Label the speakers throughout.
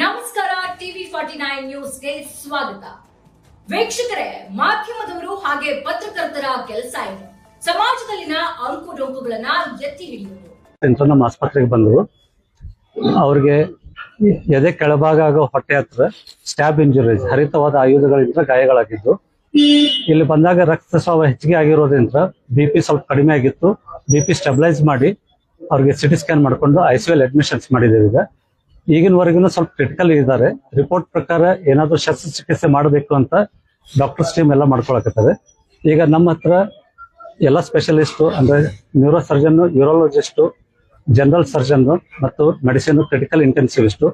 Speaker 1: ನಮಸ್ಕಾರ, TV forty nine ನ್ಯೂಸ್ಗೆ ಸ್ವಾಗತ. ವೀಕ್ಷಕರೇ, ಮಾಧ್ಯಮದವರು ಹಾಗೆ ಪತ್ರಕರ್ತರ ಕೆಲಸ ಇದೆ. ಸಮಾಜದಲ್ಲಿನ ಅಂಕು ಡೊಂಕುಗಳನ್ನ ಎತ್ತಿ ಹಿಡಿಯುವುದು
Speaker 2: ನಮ್ಮ ಆಸ್ಪತ್ರೆಗೆ ಬಂದರು ಅವ್ರಿಗೆ ಎದೆ ಕೆಳಭಾಗ ಆಗೋ ಹೊಟ್ಟೆ ಹತ್ರ ಸ್ಟ್ಯಾಬ್ ಇಂಜುರೀಸ್ ಹರಿತವಾದ ಆಯುಧಗಳಿಂದ ಗಾಯಗಳಾಗಿದ್ದು, ಇಲ್ಲಿ ಬಂದಾಗ ರಕ್ತಸ್ರಾವ ಹೆಚ್ಚಿಗೆ ಆಗಿರೋದ್ರಿಂದ ಬಿ ಪಿ ಸ್ವಲ್ಪ ಕಡಿಮೆ ಆಗಿತ್ತು. ಬಿ ಪಿ ಸ್ಟೆಬಿಲೈಸ್ ಮಾಡಿ, ಅವ್ರಿಗೆ ಸಿಟಿ ಸ್ಕ್ಯಾನ್ ಮಾಡ್ಕೊಂಡು ಐ ಸಿ ಎಲ್ ಅಡ್ಮಿಷನ್ಸ್ ಮಾಡಿದ್ದೇವೆ ಈಗ. ಈಗಿನವರೆಗೂ ಸ್ವಲ್ಪ ಕ್ರಿಟಿಕಲ್ ಇದ್ದಾರೆ. ರಿಪೋರ್ಟ್ ಪ್ರಕಾರ ಏನಾದರೂ ಶಸ್ತ್ರಚಿಕಿತ್ಸೆ ಮಾಡಬೇಕು ಅಂತ ಡಾಕ್ಟರ್ಸ್ ಟೀಮ್ ಎಲ್ಲ ಮಾಡ್ಕೊಳಕತ್ತಾರೆ. ಈಗ ನಮ್ಮ ಹತ್ರ ಎಲ್ಲ ಸ್ಪೆಷಲಿಸ್ಟು ಅಂದ್ರೆ neuro surgeon urologist general surgeon ಮತ್ತು ಮೆಡಿಸಿನ್ ಕ್ರಿಟಿಕಲ್ ಇಂಟೆನ್ಸಿವಿಸ್ಟು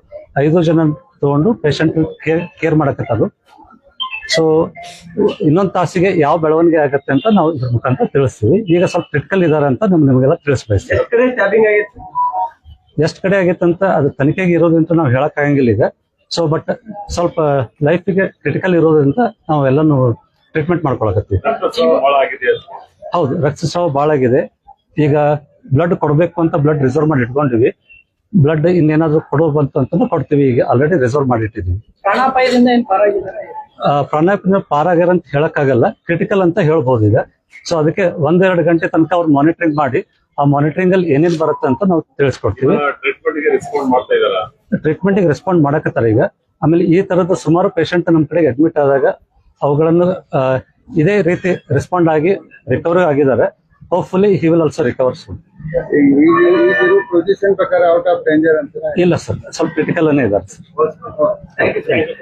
Speaker 2: ಐದು ಜನ ತಗೊಂಡು ಪೇಷಂಟ್ ಕೇರ್ ಕೇರ್ ಮಾಡಕತ್ತದು. ಸೊ ಇನ್ನೊಂದು ತಾಸಿಗೆ ಯಾವ ಬೆಳವಣಿಗೆ ಆಗುತ್ತೆ ಅಂತ ನಾವು ಇದ್ರ ಮುಖಾಂತರ ತಿಳಿಸ್ತೀವಿ. ಈಗ ಸ್ವಲ್ಪ ಕ್ರಿಟಿಕಲ್ ಇದಾರೆ ಅಂತ ನಮ್ಗೆ ನಿಮಗೆಲ್ಲ ತಿಳಿಸ್ಬಯಸ್ತೀವಿ. ಎಷ್ಟು ಕಡೆ ಆಗಿತ್ತು ಅಂತ ಅದು ತನಿಖೆಗೆ ಇರೋದಂತ ನಾವು ಹೇಳಕ್ ಆಗಂಗಿಲ್ಲ ಈಗ. ಸೊ ಬಟ್ ಸ್ವಲ್ಪ ಲೈಫಿಗೆ ಕ್ರಿಟಿಕಲ್ ಇರೋದ್ರಿಂದ ನಾವು ಎಲ್ಲಾನು ಟ್ರೀಟ್ಮೆಂಟ್ ಮಾಡ್ಕೊಳಕತ್ತೀವಿ. ಹೌದು ರಕ್ತಸ್ರಾವ ಭಾಳ ಆಗಿದೆ. ಈಗ ಬ್ಲಡ್ ಕೊಡಬೇಕು ಅಂತ ಬ್ಲಡ್ ರಿಸರ್ವ್ ಮಾಡಿ ಇಟ್ಕೊಂಡಿವಿ. ಬ್ಲಡ್ ಇನ್ನೇನಾದ್ರೂ ಕೊಡೋ ಬಂತು ಅಂತಂದ್ರೆ ಕೊಡ್ತೀವಿ. ಈಗ ಆಲ್ರೆಡಿ ರಿಸರ್ವ್ ಮಾಡಿ ಇಟ್ಟಿದ್ದೀವಿ
Speaker 3: ಪ್ರಾಣಾಪಾಯದಿಂದ
Speaker 2: ಪಾರಾಗ್ಯಾರ ಅಂತ ಹೇಳಕ್ಕಾಗಲ್ಲ. ಕ್ರಿಟಿಕಲ್ ಅಂತ ಹೇಳ್ಬೋದು ಈಗ. ಸೊ ಅದಕ್ಕೆ ಒಂದೆರಡು ಗಂಟೆ ತನಕ ಅವ್ರು ಮಾನಿಟರಿಂಗ್ ಮಾಡಿ. ಆ ಮಾನಿಟರಿಂಗ್ ಅಲ್ಲಿ ಏನೇನ್ ಬರುತ್ತೆ ಅಂತ ನಾವು ತಿಳಿಸ್ಕೊಡ್ತೀವಿ.
Speaker 3: ಟ್ರೀಟ್ಮೆಂಟ್ಗೆ ರೆಸ್ಪಾಂಡ್
Speaker 2: ಮಾಡಕತ್ತಾರ ಈಗ. ಆಮೇಲೆ ಈ ತರದ ಸುಮಾರು ಪೇಷಂಟ್ ನಮ್ಮ ಕಡೆಗೆ ಅಡ್ಮಿಟ್ ಆದಾಗ ಅವುಗಳನ್ನು ಇದೇ ರೀತಿ ರೆಸ್ಪಾಂಡ್ ಆಗಿ ರಿಕವರಿ ಆಗಿದ್ದಾರೆ. Hopefully he will also recover soon ಇಲ್ಲ ಸರ್ ಸ್ವಲ್ಪ ಕ್ರಿಟಿಕಲ್ ಅನ್ನೇ ಇದ್ದಾರೆ ಸರ್
Speaker 3: ಥ್ಯಾಂಕ್ ಯು